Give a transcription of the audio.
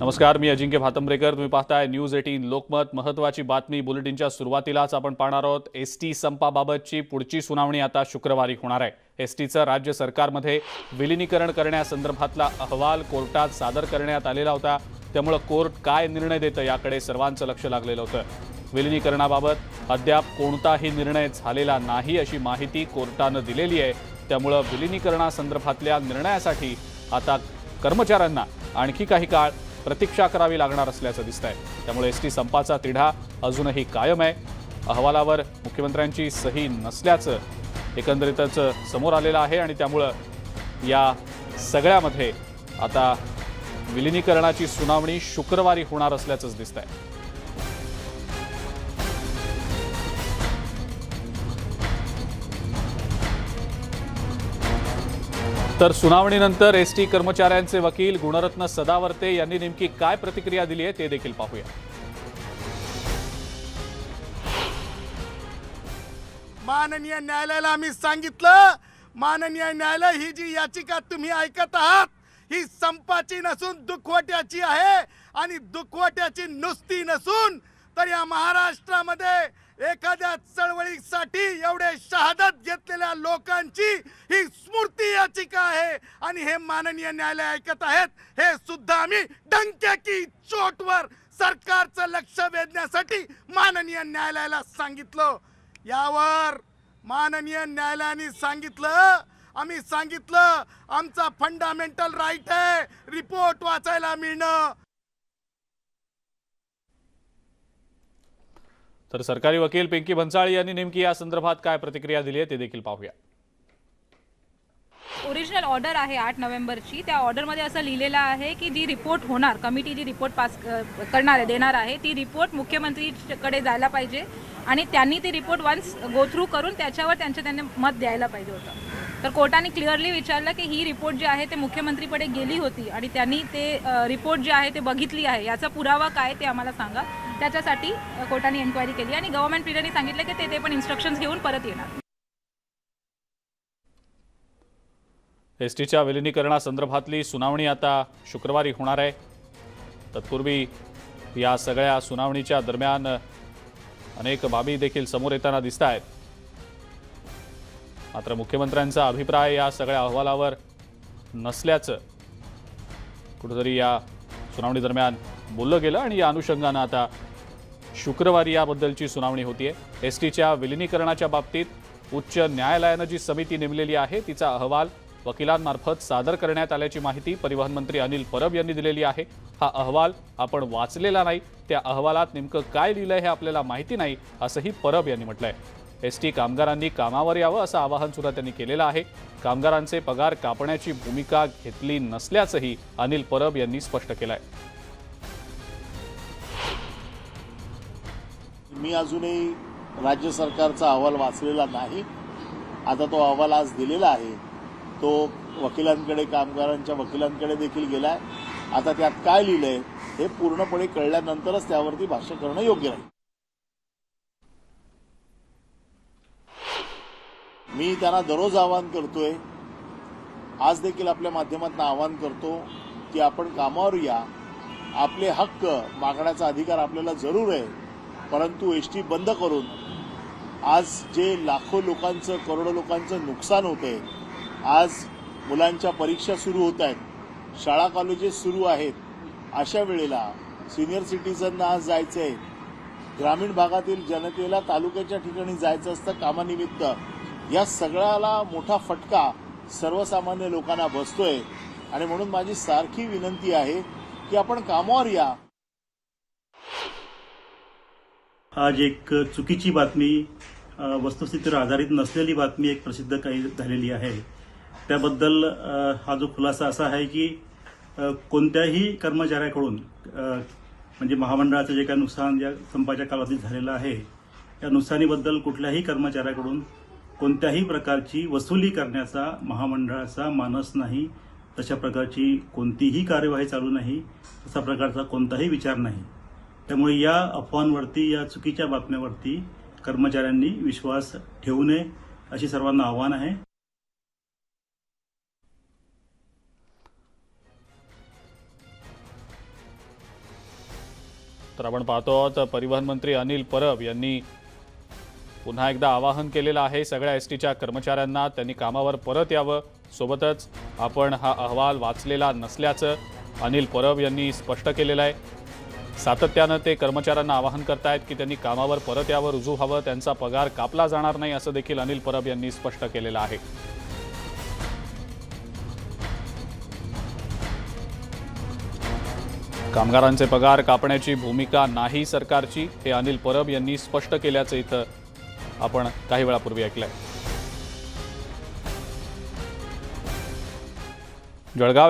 नमस्कार मी अजिंक्य भातंब्रेकर. तुम्ही पाहताय न्यूज एटीन लोकमत. महत्वाची बातमी बुलेटिनच्या सुरुवातीलाच आपण पाहणार आहोत. एस टी संपाबाबतची पुढची सुनावणी आता शुक्रवारी होणार आहे. एस टीचं राज्य सरकारमध्ये विलिनीकरण करण्यासंदर्भातला अहवाल कोर्टात सादर करण्यात आलेला होता. त्यामुळं कोर्ट काय निर्णय देतं याकडे सर्वांचं लक्ष लागलेलं होतं. विलिनीकरणाबाबत अद्याप कोणताही निर्णय झालेला नाही अशी माहिती कोर्टानं दिलेली आहे. त्यामुळं विलिनीकरणासंदर्भातल्या निर्णयासाठी आता कर्मचाऱ्यांना आणखी काही काळ प्रतीक्षा करावी लागणार असल्याचं दिसत आहे त्यामुळे एस टी संपाचा तिढा अजूनही कायम आहे. अहवालावर मुख्यमंत्र्यांची सही नसल्याचं एकंदरीतच समोर आलेलं आहे आणि त्यामुळं या सगळ्यामध्ये आता विलिनीकरणाची सुनावणी शुक्रवारी होणार असल्याचंच दिसत आहे तर सुनावणीनंतर एस टी कर्मचाऱ्यांचे वकील गुणरत्न सदावर्ते यांनी नेमकी काय प्रतिक्रिया दिली आहे ते देखील पाहूया. माननीय न्यायालयाला आम्ही सांगितलं माननीय न्यायालय ही जी याचिका तुम्ही ऐकत आहात ही संपाची नसून दुखवट्याची आहे आणि दुखवट्याची नुसती नसून तर या महाराष्ट्रामध्ये एखाद्या चळवळीसाठी एवढे शहादत घेतलेल्या लोकांची ही स्मृती याचिका आहे आणि हे माननीय न्यायालय ऐकत आहेत. हे सुद्धा आम्ही डंक्याकी चोटवर सरकारचं लक्ष वेधण्यासाठी माननीय न्यायालयाला सांगितलं. यावर माननीय न्यायालयाने सांगितलं. आम्ही सांगितलं आमचा फंडामेंटल राईट आहे. रिपोर्ट वाचायला मिळणं. तर सरकारी वकील पिंकी भन्साळी यांनी नेमकी या संदर्भात काय प्रतिक्रिया दिली आहे ते देखील पाहूया. ओरिजिनल ऑर्डर आहे आठ नोव्हेंबरची. त्या ऑर्डरमध्ये असं लिहिलेलं आहे की जी रिपोर्ट होणार कमिटी जी रिपोर्ट पास करणार आहे देणार आहे ती रिपोर्ट मुख्यमंत्रीकडे जायला पाहिजे आणि त्यांनी ती रिपोर्ट वन्स गो थ्रू करून त्याच्यावर त्यांचे त्यांनी मत द्यायला पाहिजे होतं. तर कोर्टाने क्लिअरली विचारलं की ही रिपोर्ट जी आहे ते मुख्यमंत्रीकडे गेली होती आणि त्यांनी ते रिपोर्ट जी आहे ते बघितली आहे. याचा पुरावा काय ते आम्हाला सांगा. त्याच्यासाठी कोर्टाने एन्क्वायरी केली आणि गव्हर्नमेंट पिरियडने सांगितलं की ते ते पण इन्स्ट्रक्शन्स घेऊन परत येणार. एस टीच्या विलिनीकरणासंदर्भातली सुनावणी आता शुक्रवारी होणार आहे. तत्पूर्वी या सगळ्या सुनावणीच्या दरम्यान अनेक बाबी देखील समोर येताना दिसत आहेत. मात्र मुख्यमंत्र्यांचा अभिप्राय या सगळ्या अहवालावर नसल्याचं कुठंतरी या सुनावणी दरम्यान बोललं गेलं आणि या अनुषंगानं आता शुक्रवारी याबद्दलची सुनावणी होतीये. एस टीच्या विलिनीकरणाच्या बाबतीत उच्च न्यायालयानं जी समिती नेमलेली आहे तिचा अहवाल वकिलांमार्फत सादर करण्यात आल्याची माहिती परिवहन मंत्री अनिल परब यांनी दिलेली आहे. हा अहवाल आपण वाचलेला नाही त्या अहवालात नेमकं काय लिहिलंय हे आपल्याला माहिती नाही असंही परब यांनी म्हटलंय. एस टी कामगारांनी कामावर यावं असं आवाहन सुद्धा त्यांनी केलेलं आहे. कामगारांचे पगार कापण्याची भूमिका घेतली नसल्याचंही अनिल परब यांनी स्पष्ट केलंय. मी अजूनही राज्य सरकारचा अहवाल वाचलेला नाही. आता तो अहवाल आज दिलेला आहे. तो वकिलांकडे कामगारांच्या वकिलांकडे देखील गेलाय. आता त्यात काय लिहिलंय हे पूर्णपणे कळल्यानंतरच त्यावरती भाष्य करणं योग्य राहील मी त्यांना दररोज आवाहन करतोय आज देखील आपल्या माध्यमातून आवाहन करतो की आपण कामावर या. आपले हक्क मागण्याचा अधिकार आपल्याला जरूर आहे. परंतु एस टी बंद करून आज जे लाखो लोकांचं करोडो लोकांचं नुकसान होतंय आज मुलांच्या परीक्षा सुरू होत आहेत शाळा कॉलेजेस सुरू आहेत अशा वेळेला सिनियर सिटीजनना आज जायचं आहे ग्रामीण भागातील जनतेला तालुक्याच्या ठिकाणी जायचं असतं कामानिमित्त. या सगळ्याला मोठा फटका सर्वसामान्य लोकांना बसतोय. आणि म्हणून माझी सारखी विनंती आहे की आपण कामावर या. आज एक चुकीची बातमी वस्तुस्थितीवर आधारित नसलेली बातमी एक प्रसिद्ध काही झालेली आहे. त्याबद्दल हा जो खुलासा असा आहे की कोणत्याही कर्मचाऱ्याकडून म्हणजे महामंडळाचं जे काही नुकसान या संपाच्या कालावधीत झालेलं आहे या नुकसानीबद्दल कुठल्याही कर्मचाऱ्याकडून कोणत्याही प्रकारची वसुली करण्याचा महामंडळाचा मानस नाही तशा प्रकारची कोणतीही कार्यवाही चालू नाही तसा प्रकारचा कोणताही विचार नाही. त्यामुळे या अफवांवरती या चुकीच्या बातम्यावरती कर्मचाऱ्यांनी विश्वास ठेवू नये अशी सर्वांना आव्हान आहे. तर आपण पाहतो आहोत परिवहन मंत्री अनिल परब यांनी पुन्हा एकदा आवाहन केलेलं आहे सगळ्या एस टीच्या कर्मचाऱ्यांना त्यांनी कामावर परत यावं. सोबतच आपण हा अहवाल वाचलेला नसल्याचं अनिल परब यांनी स्पष्ट केलेलं आहे. सातत्यानं ते कर्मचाऱ्यांना आवाहन करतायत की त्यांनी कामावर परत यावं रुजू व्हावं त्यांचा पगार कापला जाणार नाही असं देखील अनिल परब यांनी स्पष्ट केलेलं आहे. कामगारांचे पगार कापण्याची भूमिका नाही सरकारची हे अनिल परब यांनी स्पष्ट केल्याचं इथं आपण काही वेळापूर्वी ऐकलंय. जळगाव